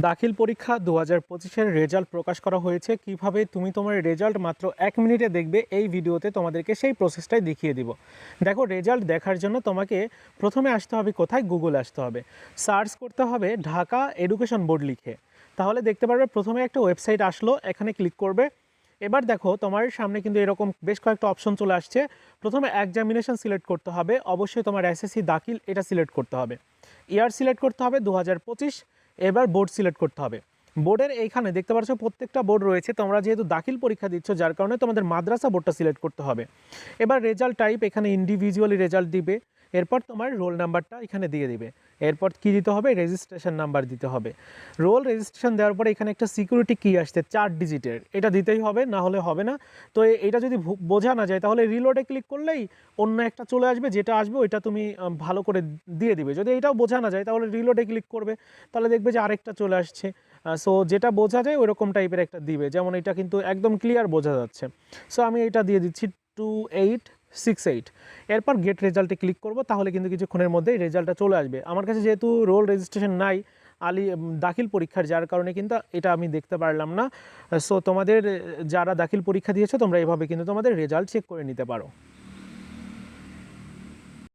দাখিল পরীক্ষা দু হাজার পঁচিশের রেজাল্ট প্রকাশ করা হয়েছে। কীভাবে তুমি তোমার রেজাল্ট মাত্র এক মিনিটে দেখবে, এই ভিডিওতে তোমাদেরকে সেই প্রসেসটাই দেখিয়ে দিব। দেখো, রেজাল্ট দেখার জন্য তোমাকে প্রথমে আসতে হবে কোথায়? গুগল আসতে হবে। সার্চ করতে হবে ঢাকা এডুকেশন বোর্ড লিখে। তাহলে দেখতে পারবে প্রথমে একটা ওয়েবসাইট আসলো, এখানে ক্লিক করবে। এবার দেখো, তোমার সামনে কিন্তু এরকম বেশ কয়েকটা অপশন চলে আসছে। প্রথমে এক্সামিনেশন সিলেক্ট করতে হবে। অবশ্যই তোমার এসএসসি দাখিল, এটা সিলেক্ট করতে হবে। ইয়ার সিলেক্ট করতে হবে দু হাজার পঁচিশ। এবার বোর্ড সিলেক্ট করতে হবে। বোর্ডের এইখানে দেখতে পাচ্ছ প্রত্যেকটা বোর্ড রয়েছে। তোমরা যেহেতু দাখিল পরীক্ষা দিচ্ছ, যার কারণে তোমাদের মাদ্রাসা বোর্ডটা সিলেক্ট করতে হবে। এবার রেজাল্ট টাইপ এখানে ইন্ডিভিজুয়ালি রেজাল্ট দিবে। এরপর তোমার রোল নাম্বারটা এখানে দিয়ে দিবে। এরপর কি দিতে হবে? রেজিস্ট্রেশন নাম্বার দিতে হবে। রোল রেজিস্ট্রেশন দেওয়ার পরে এখানে একটা সিকিউরিটি কি আসছে? চার ডিজিটের। এটা দিতেই হবে, না হলে হবে না। তো এটা যদি বোঝা না যায়, তাহলে রিলোডে ক্লিক করলেই অন্য একটা চলে আসবে, যেটা আসবে ওইটা তুমি ভালো করে দিয়ে দিবে। যদি এটাও বোঝা না যায়, তাহলে রিলোডে ক্লিক করবে। তাহলে দেখবে যে আরেকটা চলে আসছে। সো যেটা বোঝা যায়, ওইরকম টাইপের একটা দিবে। যেমন এটা কিন্তু একদম ক্লিয়ার বোঝা যাচ্ছে। সো আমি এটা দিয়ে দিচ্ছি টু এইট সিক্স এইট এরপর গেট রেজাল্টে ক্লিক করব, তাহলে কিন্তু কিছুক্ষণের মধ্যেই রেজাল্টটা চলে আসবে। আমার কাছে যেহেতু রোল রেজিস্ট্রেশন নাই, আলি দাখিল পরীক্ষার, যার কারণে কিন্তু এটা আমি দেখতে পারলাম না। সো তোমাদের, যারা দাখিল পরীক্ষা দিয়েছ, তোমরা এভাবে কিন্তু তোমাদের রেজাল্ট চেক করে নিতে পারো।